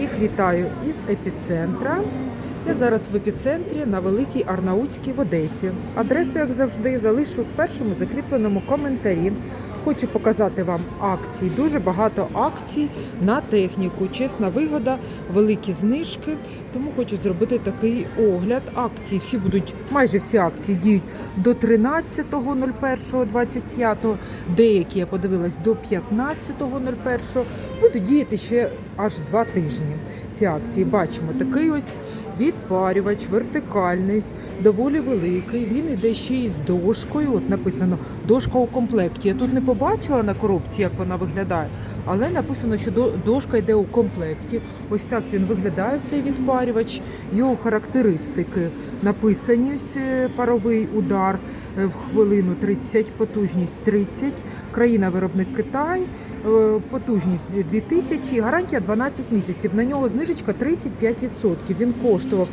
Всіх вітаю із епіцентра. Я зараз в епіцентрі на Великій Арнаутській в Одесі. Адресу, як завжди, залишу в першому закріпленому коментарі. Хочу показати вам акції. Дуже багато акцій на техніку. Чесна вигода, великі знижки. Тому хочу зробити такий огляд. Акції всі будуть, майже всі акції діють до 13.01.25. Деякі я подивилась до 15.01. Будуть діяти ще аж два тижні. Ці акції бачимо такий ось відпарювач вертикальний, доволі великий. Він іде ще із дошкою. От написано дошка у комплекті. Я тут не побачила на коробці, як вона виглядає, але написано, що до- дошка йде у комплекті. Ось так він виглядає цей відпарювач. Його характеристики написані. Е, паровий удар е, в хвилину 30, потужність 30, країна-виробник Китай, е, потужність 2000, гарантія 12 місяців. На нього знижечка 35%. Він коштував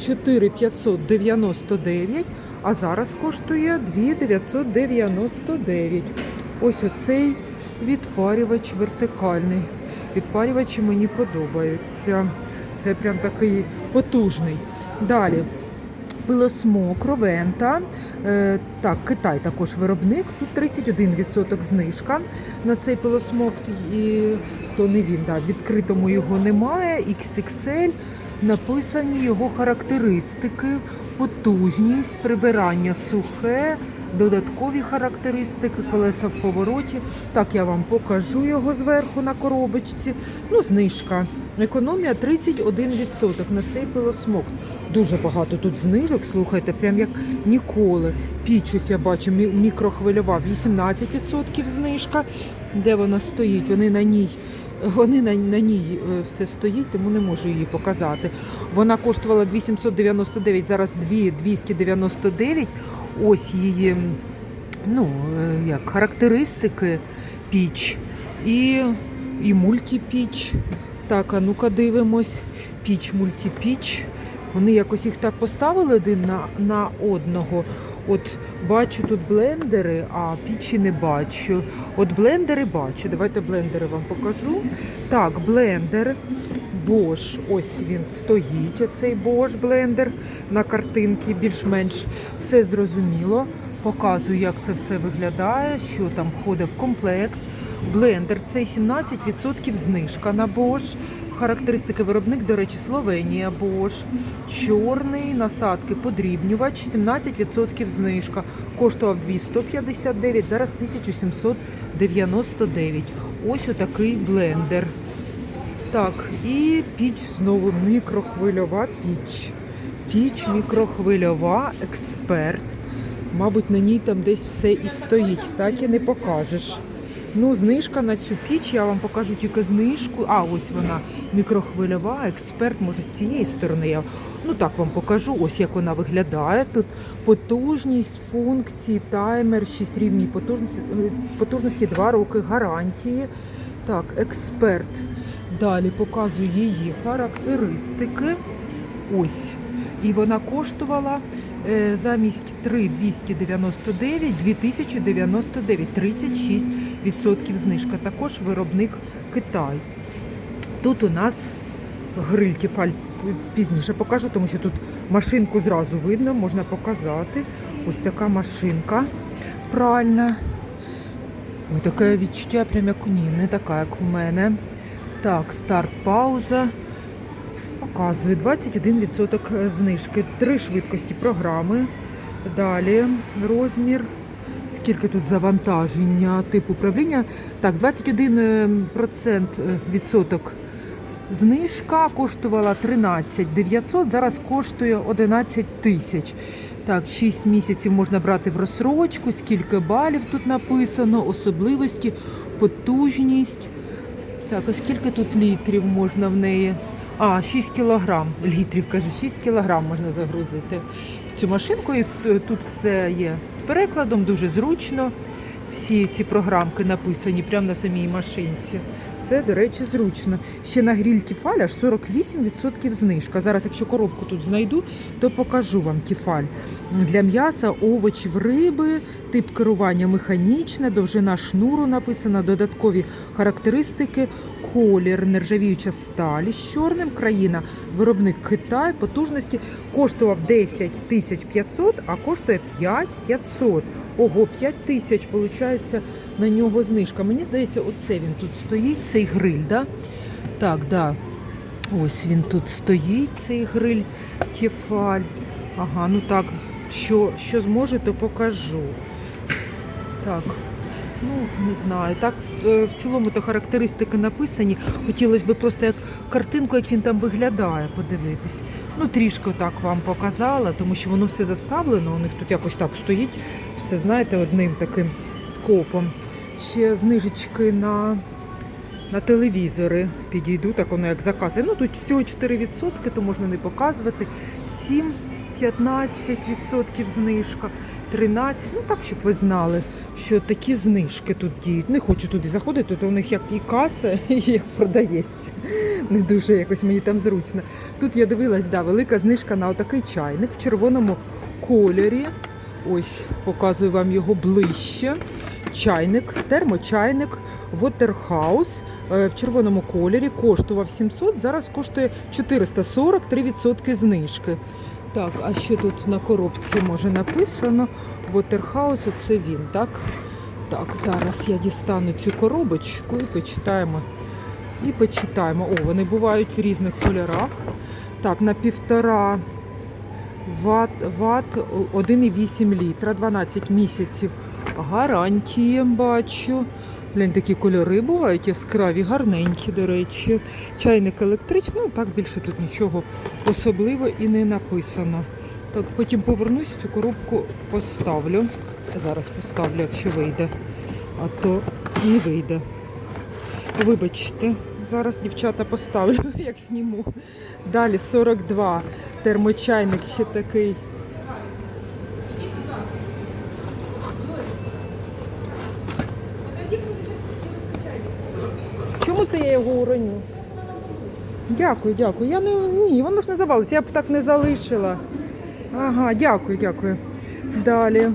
4599, а зараз коштує 2999. Ось оцей відпарювач вертикальний. Відпарювачі мені подобаються. Це прям такий потужний. Далі. Пилосмок, Ровента. Е, так, Китай також виробник. Тут 31% знижка на цей пилосмок. І то не він, да, відкритому його немає. XXL. Написані його характеристики, потужність, прибирання сухе, додаткові характеристики, колеса в повороті. Так, я вам покажу його зверху на коробочці. Ну, знижка. Економія 31% на цей пилосмок. Дуже багато тут знижок, слухайте, прям як ніколи. Піч ось я бачу, мі- мікрохвильова 18% знижка. Де вона стоїть? Вони на ній. Вони на, на ній е, все стоїть, тому не можу її показати. Вона коштувала 2799, зараз 2299. Ось її ну, е, як, характеристики піч і, і мультипіч. Так, а ну-ка дивимось. Піч, мультипіч. Вони якось їх так поставили один на, на одного. От бачу тут блендери, а пічі не бачу. От блендери бачу. Давайте блендери вам покажу. Так, блендер. Bosch, ось він стоїть, оцей Bosch блендер на картинці, більш-менш все зрозуміло. Показую, як це все виглядає, що там входить в комплект. Блендер цей 17% знижка на Bosch. Характеристики виробник, до речі, Словенія Bosch. Чорний насадки подрібнювач, 17% знижка. Коштував 259, зараз 1799. Ось отакий блендер. Так, і піч знову мікрохвильова піч. Піч мікрохвильова, експерт. Мабуть, на ній там десь все і стоїть, так і не покажеш. Ну, знижка на цю піч, я вам покажу тільки знижку. А, ось вона мікрохвильова, експерт, може з цієї сторони я ну так вам покажу, ось як вона виглядає. Тут потужність, функції, таймер, 6 рівні потужності, потужності 2 роки гарантії. Так, експерт. Далі показую її характеристики. Ось. І вона коштувала е, замість 3,299 2099, 36% знижка. Також виробник Китай. Тут у нас гриль Тефаль пізніше покажу, тому що тут машинку зразу видно, можна показати. Ось така машинка пральна. Ой, таке відчуття, прям як ні, не така, як в мене. Так, старт, пауза. Показує 21% знижки. Три швидкості програми. Далі розмір. Скільки тут завантаження, тип управління? Так, 21% відсоток знижка коштувала 13 900, зараз коштує 11 тисяч. Так, 6 місяців можна брати в розсрочку, скільки балів тут написано, особливості, потужність. Так, а скільки тут літрів можна в неї? А, 6 кілограм. Літрів, каже, 6 кілограм можна загрузити в цю машинку. І е, тут все є з перекладом, дуже зручно. Всі ці програмки написані прямо на самій машинці. Це, до речі, зручно. Ще на гріль Тіфаль аж 48% знижка. Зараз, якщо коробку тут знайду, то покажу вам Тіфаль. Для м'яса, овочів, риби, тип керування механічне, довжина шнуру написана, додаткові характеристики, колір, нержавіюча сталь з чорним, країна, виробник Китай, потужності коштував 10 тисяч 500, а коштує 5 500. Ого, 5 тисяч, виходить, на нього знижка. Мені здається, оце він тут стоїть, цей гриль, да? Так, да. Ось він тут стоїть, цей гриль Тефаль. Ага, ну так, що, що зможу, то покажу. Так, ну не знаю. Так, в, в цілому то характеристики написані. Хотілося б просто як картинку, як він там виглядає, подивитись. Ну, трішки так вам показала, тому що воно все заставлено, у них тут якось так стоїть, все, знаєте, одним таким скопом. Ще знижечки на, на телевізори підійду, так воно як заказ. Ну тут всього 4%, то можна не показувати. 7 15% знижка, 13%. Ну так, щоб ви знали, що такі знижки тут діють. Не хочу туди заходити, то у них як і каса, і як продається. Не дуже якось мені там зручно. Тут я дивилась, да, велика знижка на отакий чайник в червоному кольорі. Ось показую вам його ближче. Чайник, термочайник, Waterhouse е, в червоному кольорі коштував 700, зараз коштує 440, 3% знижки. Так, а що тут на коробці може написано? Waterhouse, оце він, так? Так, зараз я дістану цю коробочку і почитаємо. І почитаємо. О, вони бувають в різних кольорах. Так, на півтора ват, ват 1,8 літра, 12 місяців гарантії бачу. Блін, такі кольори бувають яскраві, гарненькі, до речі. Чайник електричний, ну так більше тут нічого особливо і не написано. Так, потім повернусь, цю коробку поставлю. Зараз поставлю, якщо вийде. А то не вийде. Вибачте, зараз дівчата поставлю, як зніму. Далі 42. Термочайник ще такий. Чому це я його уроню? Дякую, дякую. Я не ні, воно ж не завалиться, я б так не залишила. Ага, дякую, дякую. Далі.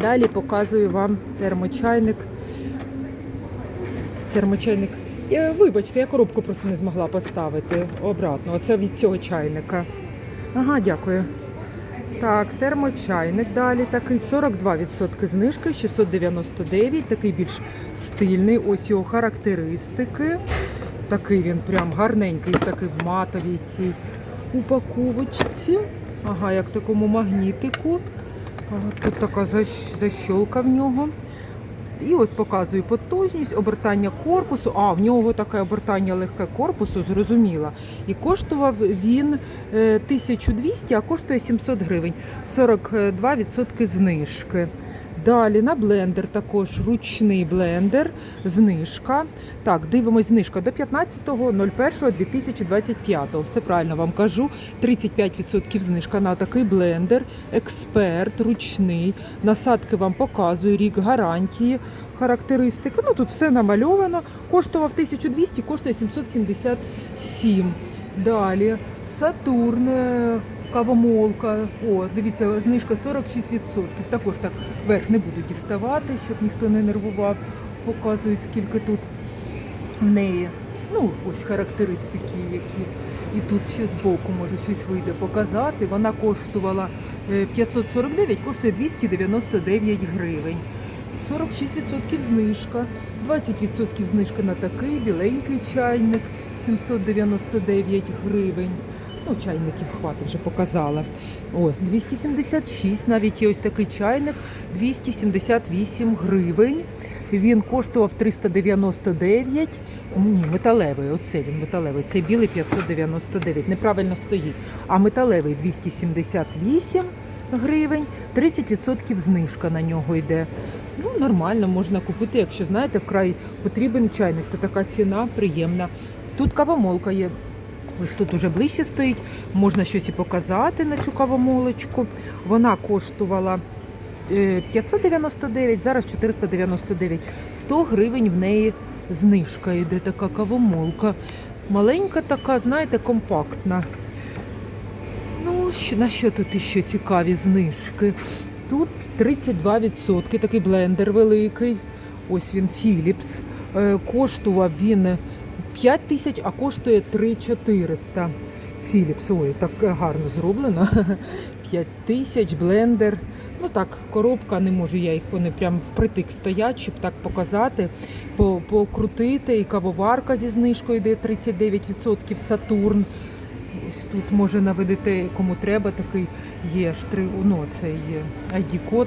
Далі показую вам термочайник. Термочайник. Вибачте, я коробку просто не змогла поставити обратно. Оце від цього чайника. Ага, дякую. Так, термочайник далі такий 42% знижки, 699, такий більш стильний. Ось його характеристики. Такий він прям гарненький, такий в матовій цій упаковочці. Ага, як такому магнітику. Тут така защ- защолка в нього. І от показую потужність, обертання корпусу. А, в нього таке обертання легке корпусу, зрозуміла. І коштував він е, 1200, а коштує 700 гривень. 42% знижки. Далі на блендер також ручний блендер, знижка. Так, дивимось, знижка до 15.01.2025. Все правильно вам кажу. 35% знижка на такий блендер. Експерт, ручний. Насадки вам показую, рік гарантії, характеристики. Ну тут все намальовано. Коштував 1200, коштує 777. Далі Сатурн. Е, Кавомолка, о, дивіться, знижка 46%. Також так верх не буду діставати, щоб ніхто не нервував. Показую, скільки тут в неї. Ну, ось характеристики, які. І тут ще збоку може щось вийде показати. Вона коштувала е, 549, коштує 299 гривень. 46% знижка, 20% знижка на такий біленький чайник, 799 гривень. Ну, чайників хватить, вже показала. О, 276, навіть є ось такий чайник, 278 гривень. Він коштував 399. Ні, металевий, оце він металевий. Цей білий 599. Неправильно стоїть. А металевий 278 гривень, 30% знижка на нього йде. Ну, нормально, можна купити, якщо знаєте, вкрай потрібен чайник, то така ціна приємна. Тут кавомолка є. Ось тут уже ближче стоїть, можна щось і показати на цю кавомолочку. Вона коштувала е, 599, зараз 499. 100 гривень в неї знижка йде така кавомолка. Маленька така, знаєте, компактна. Ну, на що тут іще цікаві знижки? Тут 32%, такий блендер великий. Ось він Philips. Е, Коштував він 5 тисяч, а коштує 3400. Philips, ой, так гарно зроблено. 5 тисяч, блендер. Ну так, коробка, не можу я їх вони прям впритик стоять, щоб так показати, покрутити. І кавоварка зі знижкою йде 39% Сатурн. Ось тут може наведете, кому треба, такий є штри, ну, це є ID-код.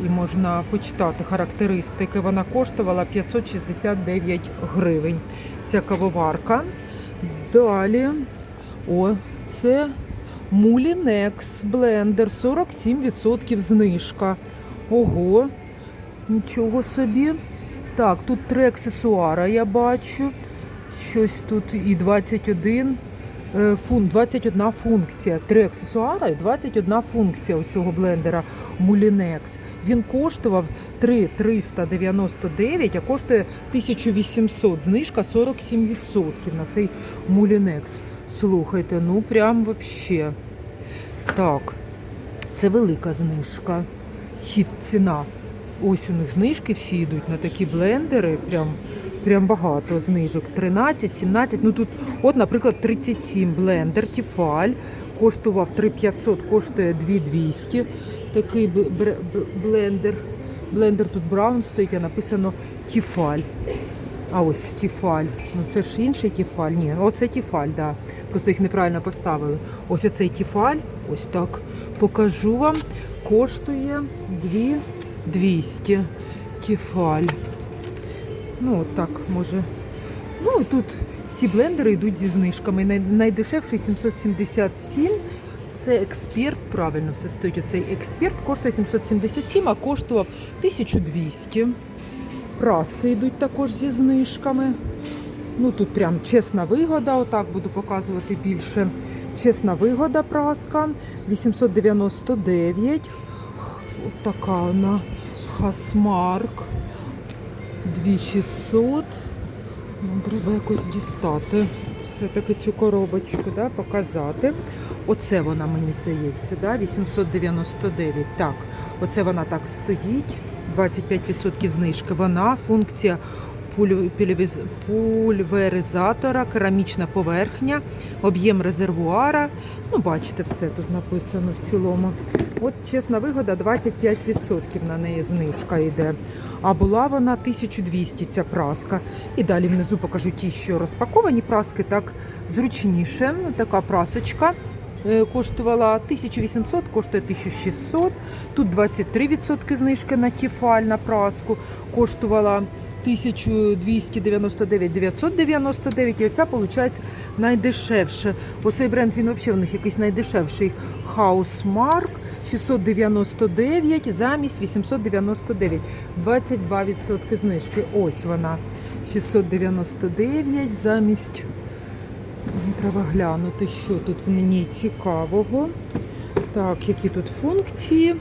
І можна почитати характеристики. Вона коштувала 569 гривень. Ця кавоварка. Далі. О, це Mulinex блендер 47% знижка. Ого, нічого собі. Так, тут три аксесуара я бачу. Щось тут і 21 е, фун, 21 функція. Три аксесуари і 21 функція у цього блендера Mulinex. Він коштував 3,399, а коштує 1800. Знижка 47% на цей Mulinex. Слухайте, ну прям вообще. Так, це велика знижка. Хід ціна. Ось у них знижки всі йдуть на такі блендери. Прям, прям багато знижок. 13, 17. Ну тут, от, наприклад, 37 блендер Тіфаль. Коштував 3500, коштує 2200. Такий блендер. Блендер тут Браун стоїть, а написано Тіфаль. А ось Тіфаль. Ну це ж інший Тіфаль. Ні, оце Тіфаль, да. Просто їх неправильно поставили. Ось оцей Тіфаль, ось так покажу вам. Коштує 2200 Тіфаль. Ну, от так може. Ну, тут всі блендери йдуть зі знижками. Найдешевший 777. Це експерт, правильно все стоїть. Оцей експерт коштує 777, а коштував 1200. Праски йдуть також зі знижками. Ну тут прям чесна вигода, отак буду показувати більше. Чесна вигода праска 899. От така вона Хасмарк 2600. Ну, треба якось дістати. Все-таки цю коробочку да, показати. Оце вона, мені здається, да, 899. Так, оце вона так стоїть. 25% знижки. Вона функція пульверизатора, керамічна поверхня, об'єм резервуара. Ну, бачите, все тут написано в цілому. От чесна вигода, 25% на неї знижка йде. А була вона 1200 ця праска. І далі внизу покажу ті, що розпаковані праски, так зручніше. Така прасочка. е, Коштувала 1800, коштує 1600. Тут 23% знижки на тіфаль на праску. Коштувала 1299 999 і оця виходить найдешевше. Оцей бренд він взагалі в них якийсь найдешевший. Housemark 699 замість 899. 22% знижки. Ось вона. 699 замість. Мені треба глянути, що тут в мені цікавого. Так, які тут функції?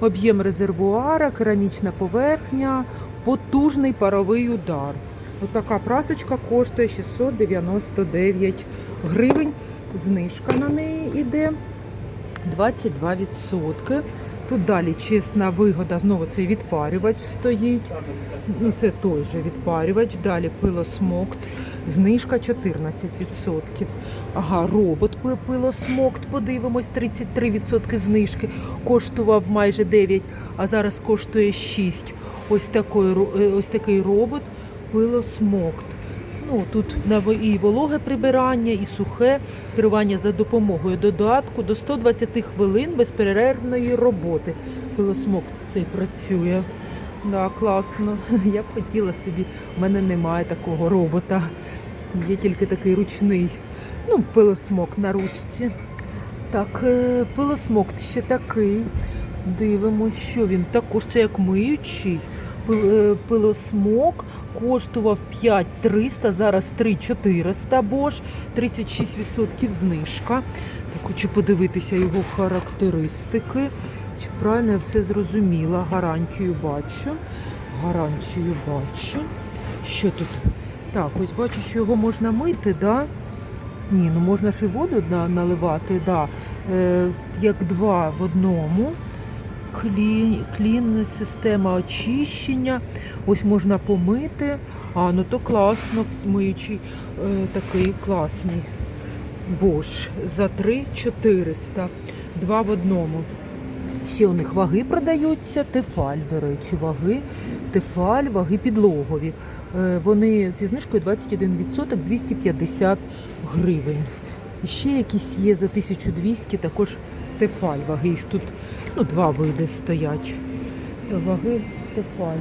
Об'єм резервуара, керамічна поверхня, потужний паровий удар. Отака прасочка коштує 699 гривень. Знижка на неї йде 22%. Тут далі чесна вигода, знову цей відпарювач стоїть. Ну, це той же відпарювач. Далі пилосмокт, знижка 14%. Ага, робот пи- пилосмокт, подивимось, 33% знижки. Коштував майже 9, а зараз коштує 6. Ось такий, е, ось такий робот пилосмокт. Ну, тут і вологе прибирання, і сухе керування за допомогою додатку до 120 хвилин безперервної роботи. Пилосмокт цей працює. Да, класно. Я б хотіла собі. У мене немає такого робота. Є тільки такий ручний. Ну, пилосмок на ручці. Так, е, пилосмокт ще такий. Дивимось, що він також це як миючий. Е, Пилосмок коштував 5300, зараз 3400 Bosch, 36% знижка. Так хочу подивитися його характеристики. Чи правильно я все зрозуміла? Гарантію бачу. Гарантію бачу. Що тут? Так, ось бачу, що його можна мити, да? Ні, ну можна ж і воду наливати, да. Е, як два в одному. Клін, клін, система очищення. Ось можна помити. А, ну то класно, миючий е, такий класний. Bosch за 3400. Два в одному. Ще у них ваги продаються, тефаль, до речі, ваги, тефаль, ваги підлогові. Е, Вони зі знижкою 21% 250 гривень. І ще якісь є за 1200, також тефаль ваги. Їх тут ну, два види стоять. Та ваги тефаль.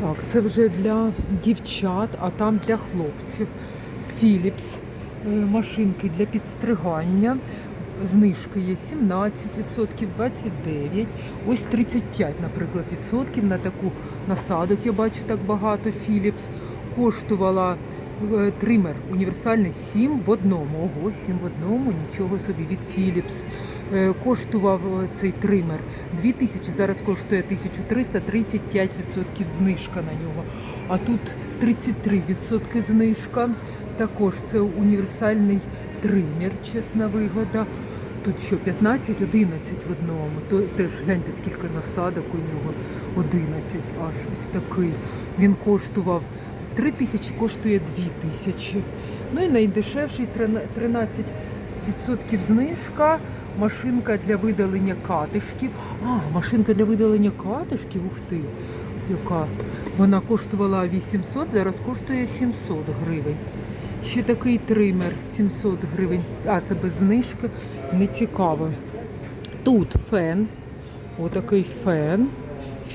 Так, це вже для дівчат, а там для хлопців. Philips е, машинки для підстригання. Знижки є 17%, 29%, ось 35, наприклад, відсотків на таку насадок. Я бачу так багато Philips. Коштувала тример універсальний 7 в одному. Ого, 7 в одному, нічого собі від Philips. Е, Коштував е, цей тример 2000, зараз коштує 1300, 35% знижка на нього. А тут 33% знижка. Також це універсальний тример, чесна вигода. Тут що 15, 11 в одному. То теж гляньте, скільки насадок у нього. 11 аж ось такий. Він коштував 3 тисячі, коштує 2 тисячі. Ну і найдешевший 13% знижка. Машинка для видалення катишків. А, машинка для видалення катишків, ух ти, яка. Вона коштувала 800, зараз коштує 700 гривень. Ще такий тример 700 гривень. А, це без знижки. Не цікаво. Тут фен. Отакий фен.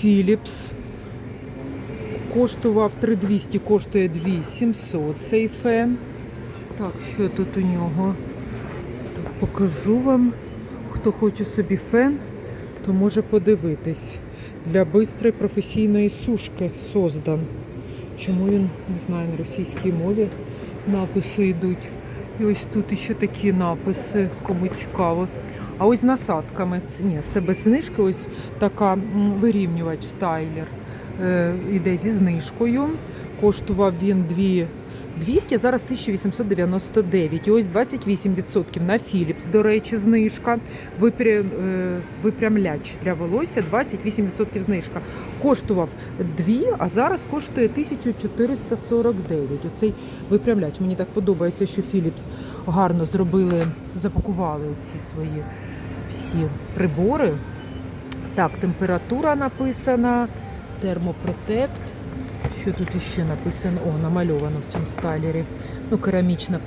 Philips. Коштував 3200, коштує 2700 цей фен. Так, що тут у нього? Так, покажу вам. Хто хоче собі фен, то може подивитись. Для бистрої професійної сушки создан. Чому він, не знаю, на російській мові написи йдуть. І ось тут ще такі написи, кому цікаво. А ось насадками, ні, це без знижки, ось така вирівнювач стайлер. Е, іде зі знижкою. Коштував він 200, зараз 1899. І ось 28% на Philips, до речі, знижка. Е, Випрямляч для волосся 28% знижка. Коштував 2, а зараз коштує 1449. Оцей випрямляч. Мені так подобається, що Philips гарно зробили, запакували ці свої всі прибори. Так, температура написана, термопротект. Що тут іще написано? О, намальовано в цьому стайлері. Ну, керамічна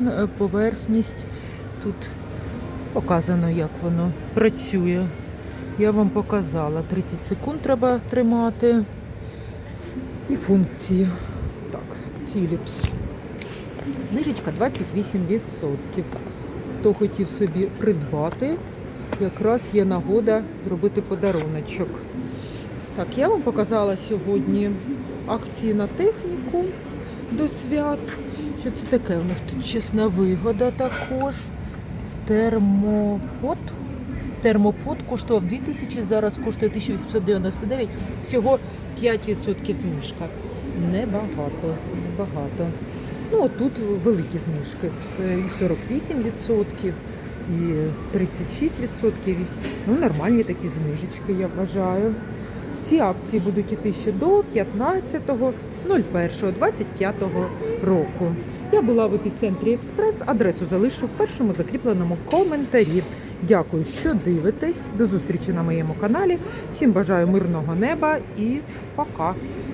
е, поверхність. Тут показано, як воно працює. Я вам показала. 30 секунд треба тримати. І функції. Так, Philips. Знижечка 28%. Хто хотів собі придбати, якраз є нагода зробити подаруночок. Так, я вам показала сьогодні акції на техніку до свят. Що це таке? У них тут чесна вигода також. Термопот. Термопот коштував 2000, зараз коштує 1899. Всього 5% знижка. Небагато, небагато. Ну, от тут великі знижки. І 48%, і 36%. Ну, нормальні такі знижечки, я вважаю. Ці акції будуть іти ще до 15.01.25 року. Я була в епіцентрі Експрес. Адресу залишу в першому закріпленому коментарі. Дякую, що дивитесь. До зустрічі на моєму каналі. Всім бажаю мирного неба і пока.